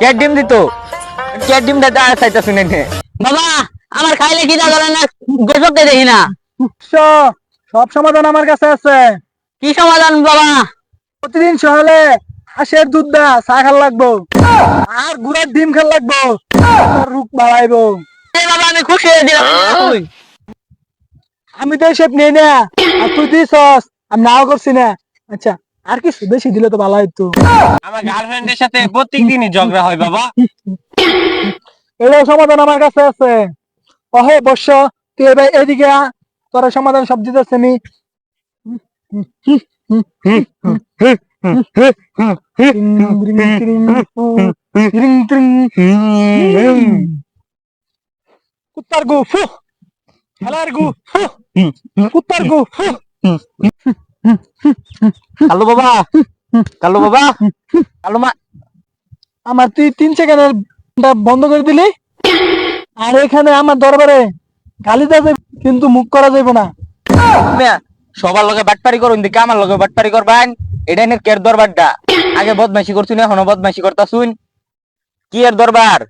কে ডিম দিত? কে ডিম চাইতা শুনে নে। বাবা আমার খাইলে না দেখি না। সব সমাধান আমার কাছে আছে। কি সমাধান বাবা? প্রতিদিন সকালে হাঁসের দুধ দা চা খাল লাগবো। আর গুড়ের ডিম খাল লাগবো। আর রূপ বাড়াইবো। এই বাবা আমি খুশি হয়ে দিলাম আমি তো এসব নেই না আর তুই দিছস আমি নাও করছি না। আচ্ছা আর কি বেশি দিলে তো ভালো হইতো। আমার গার্লফ্রেন্ডের সাথে প্রত্যেকদিনই ঝগড়া হয় বাবা। এটার সমাধান আমার কাছে আছে। অহে বর্ষ তুই এবার এদিকে আ, তোর সমাধান সব দিতেছে আমি কুত্তার গু ফু। খেলার গু ফু। কুত্তার গু ফু। কালু বাবা কালু বাবা, কালু মা, আমার তুই তিন সেকেন্ডের বন্ধ করে দিলি? আর এখানে আমার দরবারে গালি দেবে কিন্তু মুখ করা যাবে না। সবার লগে বাটপারি করুন দিকে আমার লগে বাটপারি করবান? এটা নে কের দরবারটা? আগে বদমাইশি করছুন, এখনও বদমাইশি করতাছুন। কি এর দরবার?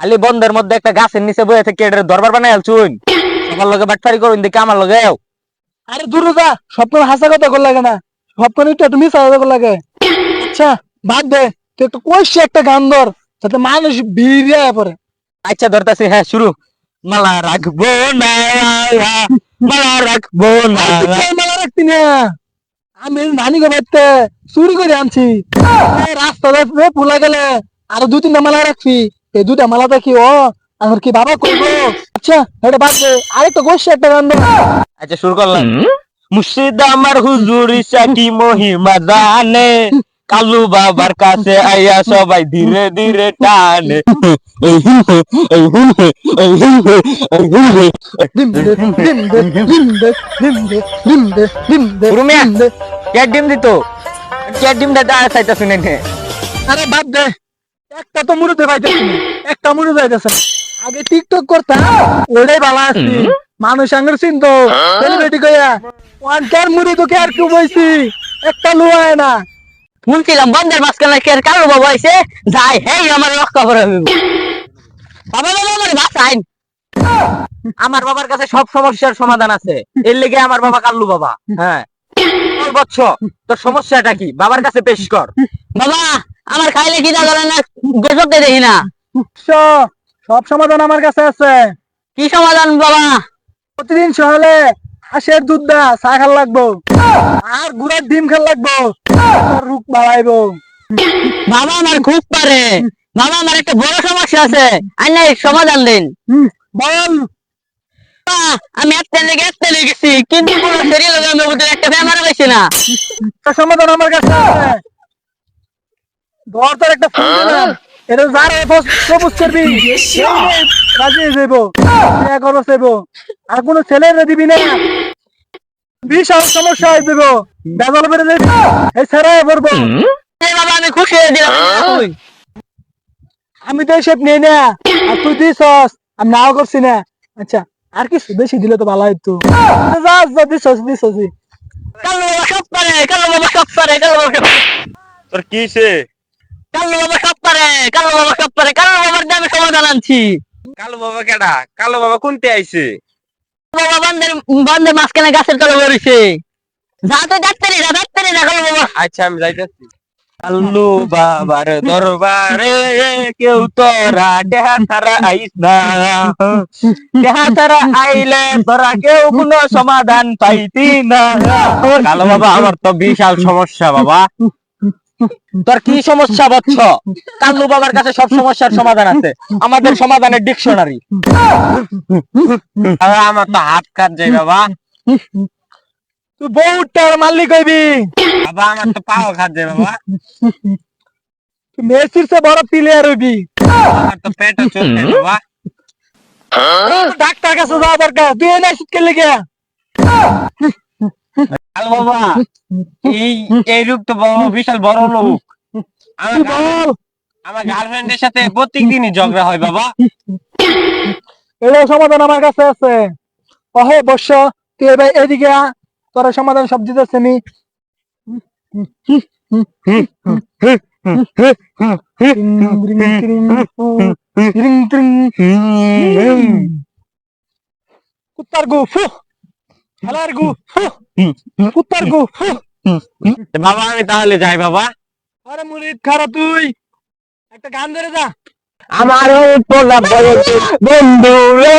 খালি বন্ধের মধ্যে একটা গাছের নিচে বয়ে এটার দরবার বানাই আলছুন। সবার লগে বাটপারি করুন দিকে আমার লগে। আরে দূর যা স্বপ্ন হাসা কথা কর লাগে না। স্বপ্ন একটু একটু মিশা কথা কর লাগে। আচ্ছা বাদ দে তুই একটু কইছি একটা গান ধর যাতে মানুষ ভিড়ে পড়ে। আচ্ছা ধরতাছি হ্যাঁ শুরু। মালা রাখব না মালা রাখব না। মালা রাখতি না? আমি নানি গো বাড়তে চুরি করে আনছি। রাস্তা ফুলা গেলে আরও দু তিনটা মালা রাখবি এই দুটা মালা দেখি ও আমার কি বাবা করব? আচ্ছা এটা বাদ দে। আরেকটা গোষ্ঠী একটা গান আচ্ছা শুরু করলাম। মুর্শিদ আমার হুজুর কি মহিমা জানে। কালু বাবার কাছে আইয়া সবাই ধীরে ধীরে টানে। কে ডিম দিত? কে ডিম আর চাইতা শুনে আরে বাদ দে। একটা তো মুড়িতে পাইতেছি না একটা মুড়ি যাইতেছে। আগে টিকটক করতাম ওটাই ভালো আসছি মানুষ আঙ্গুর চিনতো সেলিব্রিটি কইয়া। ওয়ান কার মুড়ি তো কে আর কেউ বইছি একটা লুয়ায় না। শুনছিলাম বন্ধের মাঝখানে কে কালো বাবা আইছে যাই হেই আমার রক্ষা করে বাবা বাবা আমার বাঁচাইন আমার বাবার কাছে সব সমস্যার সমাধান আছে। এর লেগে আমার বাবা কাল্লু বাবা হ্যাঁ। বৎস তোর সমস্যাটা কি? বাবার কাছে পেশ কর। বাবা আমার খাইলে কি করে না? গোসককে দেখি না। সব সমাধান আমার কাছে আছে। কি সমাধান বাবা? প্রতিদিন সকালে হাঁসের দুধ দা চা খাল লাগবো। আর গুড়ের ডিম খাল লাগবো। রূপ বাড়াইবো। বাবা আমার খুব পারে। বাবা আমার একটা বড় সমস্যা আছে। আইনা সমাধান দিন। বল। আমি একটা লেগে একটা লেগেছি কিন্তু কোনো ওদের একটা ফ্যামার হয়েছে না। সমাধান আমার কাছে আছে। ধর তোর একটা ফোন দিলাম। এটা যার প্রপোজ করবি। রাজি হয়ে যাইবো বিয়া আর কোনো ছেলে দিবি না। বিশাল সমস্যা হয়ে বেজাল বেড়ে এই পড়ব। বাবা আমি খুশি হয়ে দিলাম আমি তো এসব নেই না। আর তুই দিছস। আমি নাও করছি না। আচ্ছা আর কি বেশি দিলে তো ভালো হইতো। যা যা দিছস দিছস কালো বাবা সব পারে কালো বাবা সব পারে কালো বাবা তোর কিসে কালো বাবা সব পারে কালো বাবা সব পারে কালো বাবার দামে সমাধান আনছি। কালু বাবা কেডা? কালু বাবা কোনতে আইছে? বাবা বান্ধের বান্ধের মাঝখানে গাছের তলে বেরিয়েছে যা তো ডাক্তারি যা ডাক্তারি না কালো বাবা। আচ্ছা আমি যাইতেছি। কাল্লু বাবার দরবারে কেউ তোরা দেহা তারা আইস না। দেহা তারা আইলে তোরা কেউ কোনো সমাধান পাইতি না। কালো বাবা আমার তো বিশাল সমস্যা বাবা। তোর কি সমস্যা বচ্ছ কাল্লু বাবার কাছে সব সমস্যার সমাধান আছে। আমাদের সমাধানের ডিকশনারি। আমার তো হাত কাট যায় বাবা। তুই বহুত মাল্লি কইবি বাবা আমার তো পাও খাট যায় বাবা। তুই মেসির সে বড় প্লেয়ার হইবি। আমার তো পেটও চলছে বাবা। ডাক্তার কাছে যাওয়া দরকার। তুই এনে ওষুধ খেলে গে কাল বাবা এই এই রূপ তো বাবা বিশাল বড় লোক। আমার গার্লফ্রেন্ডের সাথে প্রত্যেকদিনই ঝগড়া হয় বাবা। এটার সমাধান আমার কাছে আছে। অহে বর্ষ তুই এবার এদিকে তোর সমাধান সব দিতেছে কুত্তার গু ফু খেলার গু কুত্তার গু বাবা আমি তাহলে যাই বাবা। আরে মুরিদ খারা তুই। একটা গান ধরে যা। আমার বন্ধু রে।